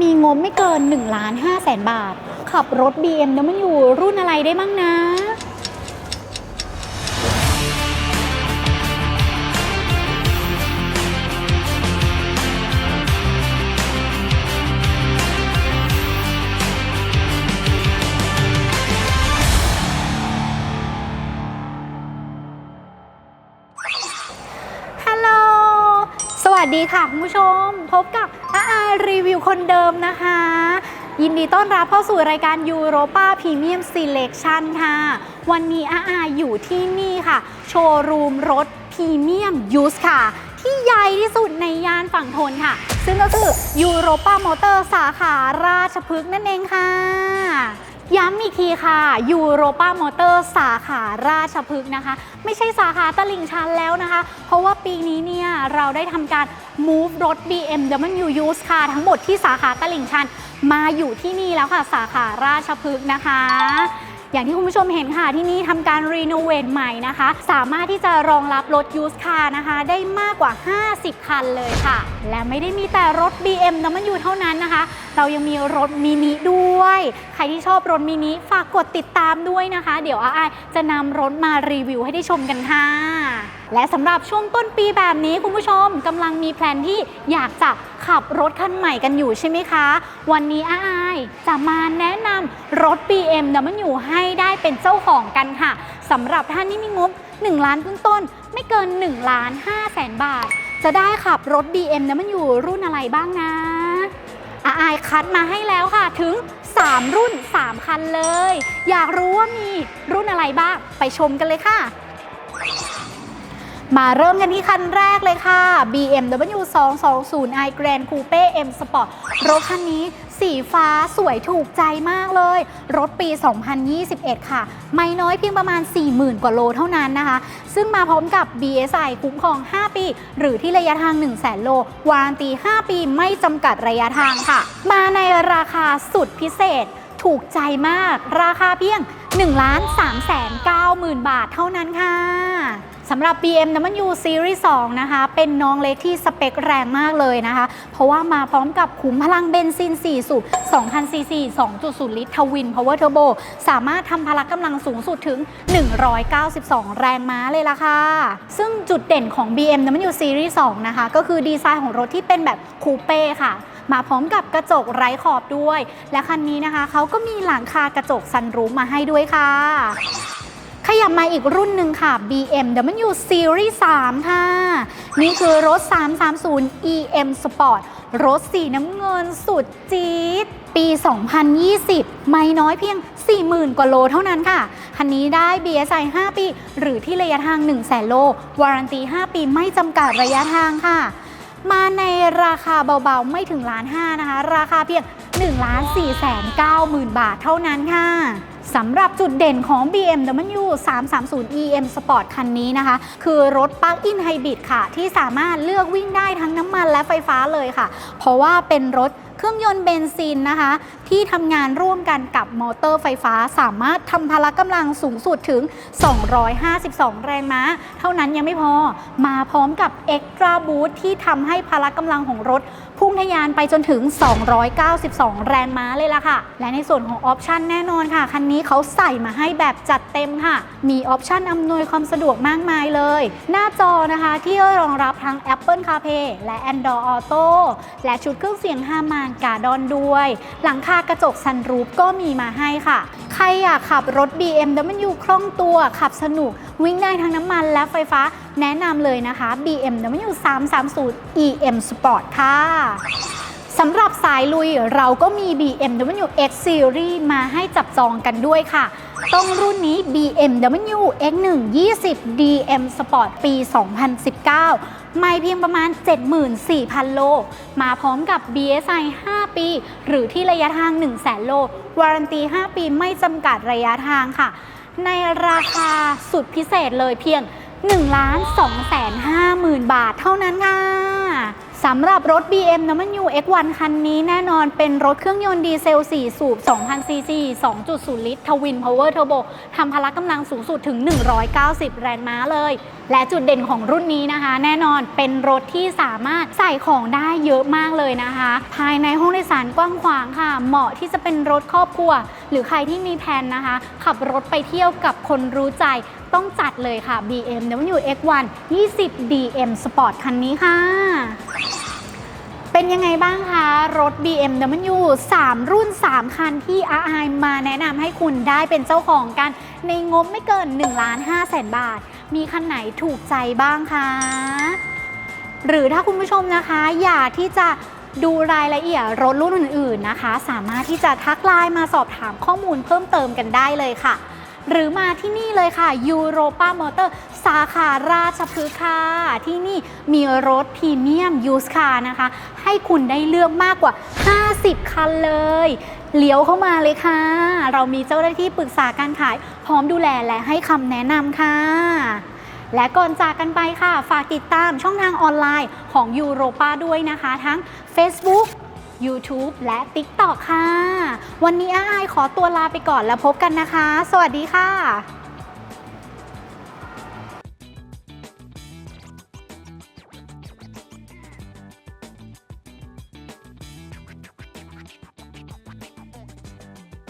มีงบไม่เกิน1ล้าน5แสนบาท ขับรถ BMW รุ่นอะไรได้มั่งนะ ฮัลโหล สวัสดีค่ะคุณผู้ชม พบกับ อาอารีวิวคนเดิมนะคะ ยินดีต้อนรับเข้าสู่รายการยูโรปาพรีเมียมซีเล็กชันค่ะ วันนี้อาอาอยู่ที่นี่ค่ะ โชว์รูมรถพรีเมียมยูสค่ะ ที่ใหญ่ที่สุดในย่านฝั่งทนค่ะ ซึ่งก็คือยูโรป้ามอเตอร์สาขาราชพฤกษ์นั่นเองค่ะ ย้ำอีกทีค่ะยูโรป้ามอเตอร์สาขาราชพฤกษ์นะคะ ไม่ใช่สาขาตลิ่งชันแล้วนะคะ เพราะว่าปีนี้เนี่ยเราได้ทำการ move รถ BMW Use ค่ะ ทั้งหมดที่สาขาตลิ่งชัน มาอยู่ที่นี่แล้วค่ะ สาขาราชพฤกษ์นะคะ อย่างที่คุณผู้ชมเห็นค่ะที่นี่ทำการรีโนเวทใหม่นะคะ สามารถที่จะรองรับรถยูสคาร์นะคะ ได้มากกว่า 50 คันเลยค่ะ และไม่ได้มีแต่รถ BMW เท่านั้นนะคะ เรายังมีรถมินิด้วย ใครที่ชอบรถมินิฝากกดติดตามด้วยนะคะ เดี๋ยวอาอาจะนำรถมารีวิวให้ได้ชมกันค่ะและสำหรับช่วงต้นปีแบบนี้คุณผู้ชมกำลังมีแพลนที่อยากจะขับรถคันใหม่กันอยู่ใช่ไหมคะ วันนี้อาอายจะมาแนะนำรถ BMW ให้ได้เป็นเจ้าของกันค่ะสำหรับท่านที่มีงบ 1 ล้านต้นๆไม่เกิน1ล้าน5แสนบาท จะได้ขับรถ BMW รุ่นอะไรบ้างนะอาอายคัดมาให้แล้วค่ะถึง 3 รุ่น 3 คันเลย อยากรู้ว่ามีรุ่นอะไรบ้างไปชมกันเลยค่ะ มาเริ่มกันที่คันแรกเลยค่ะ BMW 220 i Grand Coupe M Sport รถคันนี้สีฟ้าสวยถูกใจมากเลย รถปี 2021 ค่ะ ไม่น้อยเพียงประมาณ 40,000 กว่าโลเท่านั้นนะคะ ซึ่งมาพร้อมกับ BSI คุ้มครอง 5 ปี หรือที่ระยะทาง 1 0 0 0 0แโล วารันตี 5 ปีไม่จำกัดระยะทางค่ะ มาในราคาสุดพิเศษถูกใจมาก ราคาเพียง1 3 9 0 0 0 0 บาทเท่านั้นค่ะ สำหรับ BMW Series 2 นะคะ เป็นน้องเล็กที่สเปคแรงมากเลยนะคะ เพราะว่ามาพร้อมกับขุมพลังเบนซิน 4 สูบ 2,000 ซีซี 2.0 ลิตรทวิน Power Turbo สามารถทำพละกำลังสูงสุดถึง 192 แรงม้าเลยล่ะค่ะ ซึ่งจุดเด่นของ BMW Series 2 นะคะ ก็คือดีไซน์ของรถที่เป็นแบบคูเป้ค่ะมาพร้อมกับกระจกไร้ขอบด้วย และคันนี้นะคะเขาก็มีหลังคากระจกซันรูฟมาให้ด้วยค่ะ ขยับมาอีกรุ่นหนึ่งค่ะ BMW Series 3 ค่ะ นี่คือรถ 330 EM Sport รถสีน้ำเงินสุดจี๊ด ปี 2020 ไม่น้อยเพียง 40,000 กว่าโลเท่านั้นค่ะ คันนี้ได้ BSI 5 ปี หรือที่ระยะทาง 1 0 0 0 0 0โล วารันตี 5 ปีไม่จำกัดระยะทางค่ะ มาในราคาเบาๆ ไม่ถึงล้านห้านะคะ ราคาเพียง1ล้าน4แสน9หมื่นบาทเท่านั้นค่ะ สำหรับจุดเด่นของ BMW 330 EM Sport คันนี้นะคะ คือรถ Plug-in Hybrid ค่ะ ที่สามารถเลือกวิ่งได้ทั้งน้ำมันและไฟฟ้าเลยค่ะ เพราะว่าเป็นรถเครื่องยนต์เบนซินนะคะ ที่ทำงานร่วมกันกับมอเตอร์ไฟฟ้าสามารถทำพละกำลังสูงสุดถึง 252 แรงม้า เท่านั้นยังไม่พอมาพร้อมกับ Extra Boost ที่ทำให้พละกำลังของรถ พุ่งทะยานไปจนถึง 292 แรงม้าเลยล่ะค่ะ และในส่วนของออปชันแน่นอนค่ะ คันนี้เขาใส่มาให้แบบจัดเต็มค่ะ มีออปชันอำนวยความสะดวกมากมายเลย หน้าจอนะคะที่รองรับทั้ง Apple CarPlay และ Android Auto และชุดเครื่องเสียงฮามานการ์ดอนด้วย หลังคากระจกซันรูฟก็มีมาให้ค่ะ ใครอยากขับรถ BMW คล่องตัวขับสนุกวิ่งได้ทั้งน้ำมันและไฟฟ้า แนะนำเลยนะคะ BMW 330 EM Sport ค่ะสำหรับสายลุยเราก็มี BMW X Series มาให้จับจองกันด้วยค่ะ ต้องรุ่นนี้ BMW X1 20 DM Sport ปี 2019 ไม่เพียงประมาณ 74,000 โล มาพร้อมกับ BSI 5 ปี หรือที่ระยะทาง 1 0 0 0 0 0 โล วารันตี 5 ปีไม่จำกัดระยะทางค่ะ ในราคาสุดพิเศษเลยเพียง 1 2 5 0 0 0 0บาทเท่านั้นค่ะสำหรับรถ BMW X1 คันนี้แน่นอนเป็นรถเครื่องยนต์ดีเซล 4 สูบ 2,000ซีซี2.0 ลิตรทวินพาวเวอร์เทอร์โบทำพละกำลังสูงสุดถึง 190 แรงม้าเลย และจุดเด่นของรุ่นนี้นะคะ แน่นอนเป็นรถที่สามารถใส่ของได้เยอะมากเลยนะคะ ภายในห้องโดยสารกว้างขวางค่ะ เหมาะที่จะเป็นรถครอบครัว หรือใครที่มีแผนนะคะ ขับรถไปเที่ยวกับคนรู้ใจ ต้องจัดเลยค่ะ BMW X1 20 DM Sport คันนี้ค่ะ เป็นยังไงบ้างคะ รถ BMW 3 รุ่น 3 คันที่ RI มาแนะนำให้คุณได้เป็นเจ้าของกัน ในงบไม่เกิน 1 ล้าน5แสนบาท มีคันไหนถูกใจบ้างคะ หรือถ้าคุณผู้ชมนะคะ อยากที่จะดูรายละเอียดรถรุ่นอื่น ๆนะคะ สามารถที่จะทักไลน์มาสอบถามข้อมูลเพิ่มเติมกันได้เลยค่ะ หรือมาที่นี่เลยค่ะ Europa Motor สาขาราชพฤกษ์ค่ะ ที่นี่มีรถพรีเมียมยูสคาร์นะคะ ให้คุณได้เลือกมากกว่า 50 คันเลยเลี้ยวเข้ามาเลยค่ะ เรามีเจ้าหน้าที่ปรึกษาการขาย พร้อมดูแลและให้คำแนะนำค่ะ และก่อนจากกันไปค่ะ ฝากติดตามช่องทางออนไลน์ของยูโรปาด้วยนะคะ ทั้ง Facebook YouTube และ TikTok ค่ะ วันนี้อ้ายขอตัวลาไปก่อนแล้วพบกันนะคะ สวัสดีค่ะ